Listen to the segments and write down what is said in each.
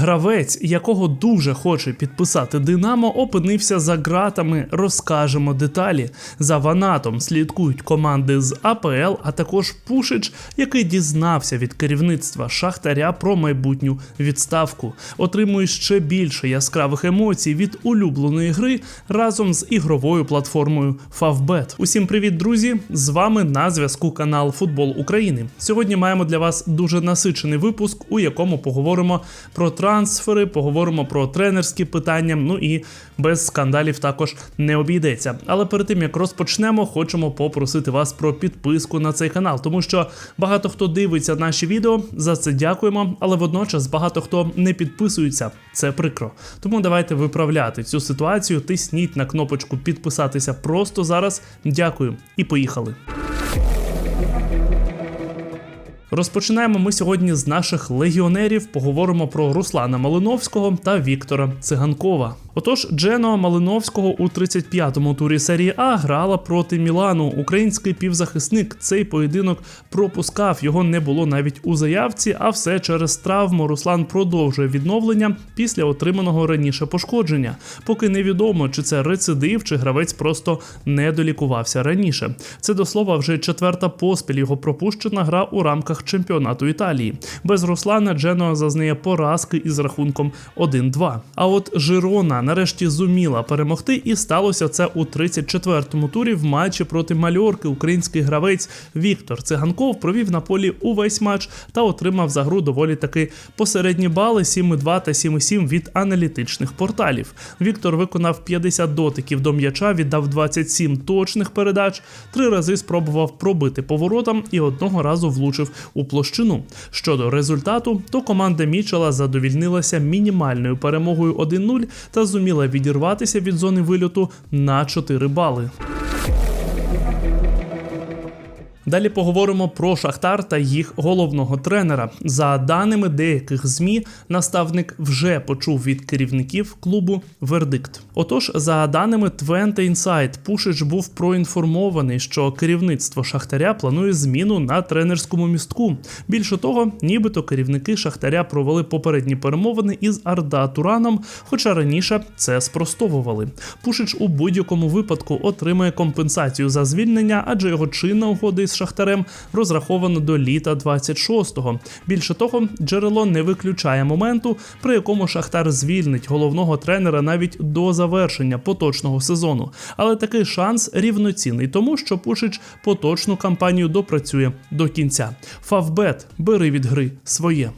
Гравець, якого дуже хоче підписати Динамо, опинився за ґратами. Розкажемо деталі. За Ванатом слідкують команди з АПЛ, а також Пушич, який дізнався від керівництва Шахтаря про майбутню відставку. Отримує ще більше яскравих емоцій від улюбленої гри разом з ігровою платформою Favbet. Усім привіт, друзі! З вами на зв'язку канал Футбол України. Сьогодні маємо для вас дуже насичений випуск, у якому поговоримо про трансфери, поговоримо про тренерські питання. Ну і без скандалів також не обійдеться. Але перед тим як розпочнемо, хочемо попросити вас про підписку на цей канал, тому що багато хто дивиться наші відео. За це дякуємо. Але водночас багато хто не підписується. Це прикро. Тому давайте виправляти цю ситуацію. Тисніть на кнопочку підписатися просто зараз. Дякую і поїхали. Розпочинаємо ми сьогодні з наших легіонерів. Поговоримо про Руслана Малиновського та Віктора Циганкова. Отож, Джено Малиновського у 35-му турі серії А грала проти Мілану. Український півзахисник цей поєдинок пропускав. Його не було навіть у заявці, а все через травму. Руслан продовжує відновлення після отриманого раніше пошкодження. Поки невідомо, чи це рецидив, чи гравець просто не долікувався раніше. Це до слова вже четверта поспіль його пропущена гра у рамках чемпіонату Італії. Без Руслана Джено зазнає поразки із рахунком 1-2. А от Жирона нарешті зуміла перемогти, і сталося це у 34-му турі в матчі проти Мальорки. Український гравець Віктор Циганков провів на полі увесь матч та отримав за гру доволі таки посередні бали 7,2 та 7,7 від аналітичних порталів. Віктор виконав 50 дотиків до м'яча, віддав 27 точних передач, три рази спробував пробити поворотом і одного разу влучив у площину. Щодо результату, то команда Мічела задовільнилася мінімальною перемогою 1-0 та зуміла відірватися від зони вильоту на 4 бали. Далі поговоримо про Шахтар та їх головного тренера. За даними деяких змі, наставник вже почув від керівників клубу вердикт. Отож, за даними Твенте Інсайт, Пушич був проінформований, що керівництво Шахтаря планує зміну на тренерському містку. Більше того, нібито керівники Шахтаря провели попередні перемовини із Арда Тураном, хоча раніше це спростовували. Пушич у будь-якому випадку отримає компенсацію за звільнення, адже його чинна угода із Шахтарем розраховано до літа 26-го. Більше того, джерело не виключає моменту, при якому Шахтар звільнить головного тренера навіть до завершення поточного сезону. Але такий шанс рівноцінний тому, що Пушич поточну кампанію допрацює до кінця. Фавбет бери від гри своє.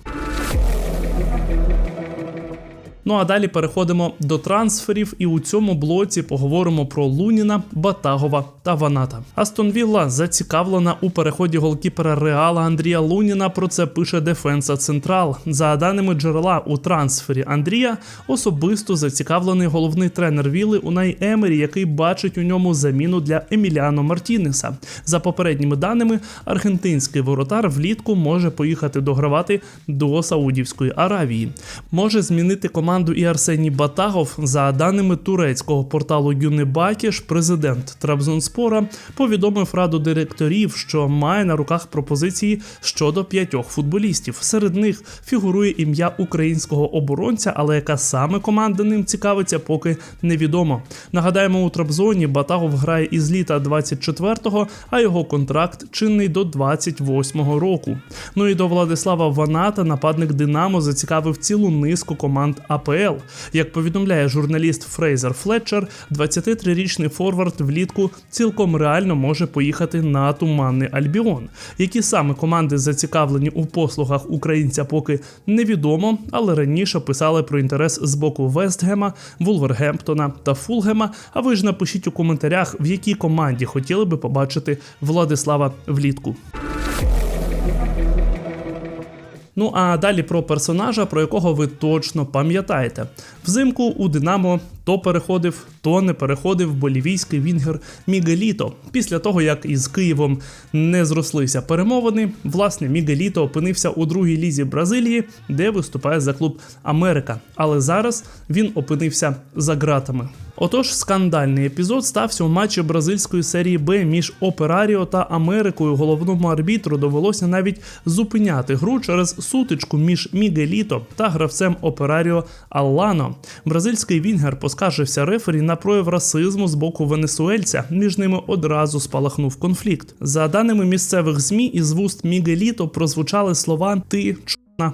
Ну а далі переходимо до трансферів, і у цьому блоці поговоримо про Луніна, Батагова та Ваната. Астон Вілла зацікавлена у переході голкіпера Реала Андрія Луніна. Про це пише Дефенса Централ. За даними джерела у трансфері Андрія, особисто зацікавлений головний тренер Віли Унай Емері, який бачить у ньому заміну для Еміліано Мартінеса. За попередніми даними, аргентинський воротар влітку може поїхати догравати до Саудівської Аравії. Може змінити команду команду і Арсеній Батагов. За даними турецького порталу Юнебакіш, президент Трабзонспора повідомив раду директорів, що має на руках пропозиції щодо п'ятьох футболістів. Серед них фігурує ім'я українського оборонця, але яка саме команда ним цікавиться, поки невідомо. Нагадаємо, у Трабзоні Батагов грає із літа 24-го, а його контракт чинний до 28-го року. Ну і до Владислава Ваната нападник Динамо зацікавив цілу низку команд АПЛ. Як повідомляє журналіст Фрейзер Флетчер, 23-річний форвард влітку цілком реально може поїхати на туманний Альбіон. Які саме команди зацікавлені у послугах українця, поки невідомо, але раніше писали про інтерес з боку Вестгема, Вулвергемптона та Фулгема. А ви ж напишіть у коментарях, в якій команді хотіли би побачити Владислава влітку. Ну а далі про персонажа, про якого ви точно пам'ятаєте. Взимку у Динамо то переходив, то не переходив болівійський вінгер Мігеліто. Після того, як із Києвом не зрослися перемовини, власне, Мігеліто опинився у другій лізі Бразилії, де виступає за клуб Америка. Але зараз він опинився за ґратами. Отож, скандальний епізод стався у матчі бразильської серії Б між Операріо та Америкою. Головному арбітру довелося навіть зупиняти гру через сутичку між Мігеліто та гравцем Операріо Аллано. Бразильський вінгер поскаржився рефері на прояв расизму з боку венесуельця. Між ними одразу спалахнув конфлікт. За даними місцевих змі, із вуст Мігеліто прозвучали слова Ти.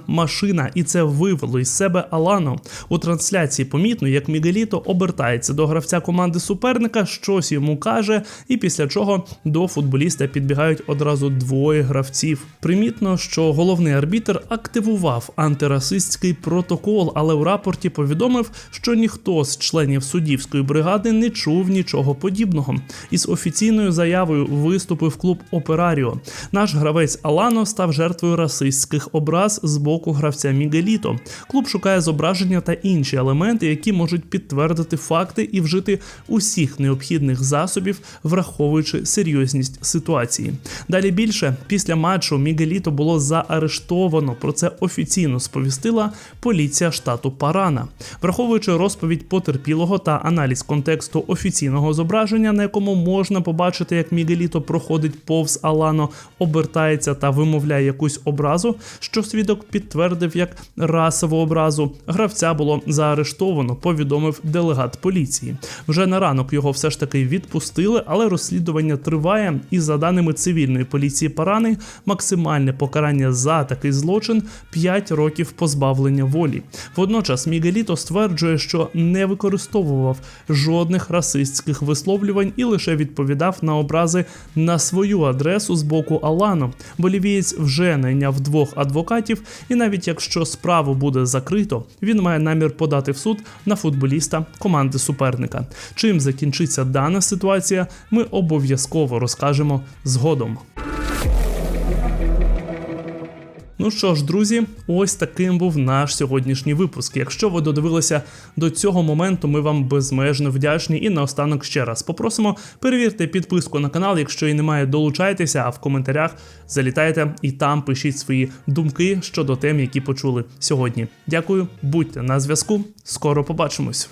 Машина, і це вивело із себе Алано. У трансляції помітно, як Мігеліто обертається до гравця команди суперника, щось йому каже, і після чого до футболіста підбігають одразу двоє гравців. Примітно, що головний арбітр активував антирасистський протокол, але у рапорті повідомив, що ніхто з членів суддівської бригади не чув нічого подібного. Із офіційною заявою виступив клуб Операріо. Наш гравець Алано став жертвою расистських образ з боку гравця Мігеліто. Клуб шукає зображення та інші елементи, які можуть підтвердити факти і вжити усіх необхідних засобів, враховуючи серйозність ситуації. Далі більше після матчу Мігеліто було заарештовано. Про це офіційно сповістила поліція штату Парана, враховуючи розповідь потерпілого та аналіз контексту офіційного зображення, на якому можна побачити, як Мігеліто проходить повз Алано, обертається та вимовляє якусь образу, що свідок підтвердив як расову образу. Гравця було заарештовано, повідомив делегат поліції. Вже на ранок його все ж таки відпустили, але розслідування триває. І за даними цивільної поліції Парани, максимальне покарання за такий злочин 5 років позбавлення волі. Водночас Мігеліто стверджує, що не використовував жодних расистських висловлювань і лише відповідав на образи на свою адресу з боку Алано. Болівієць вже найняв двох адвокатів, і навіть якщо справу буде закрито, він має намір подати в суд на футболіста команди суперника. Чим закінчиться дана ситуація, ми обов'язково розкажемо згодом. Ну що ж, друзі, ось таким був наш сьогоднішній випуск. Якщо ви додивилися до цього моменту, ми вам безмежно вдячні. І наостанок ще раз попросимо перевірте підписку на канал. Якщо і немає, долучайтеся, а в коментарях залітайте і там пишіть свої думки щодо тем, які почули сьогодні. Дякую, будьте на зв'язку. Скоро побачимось.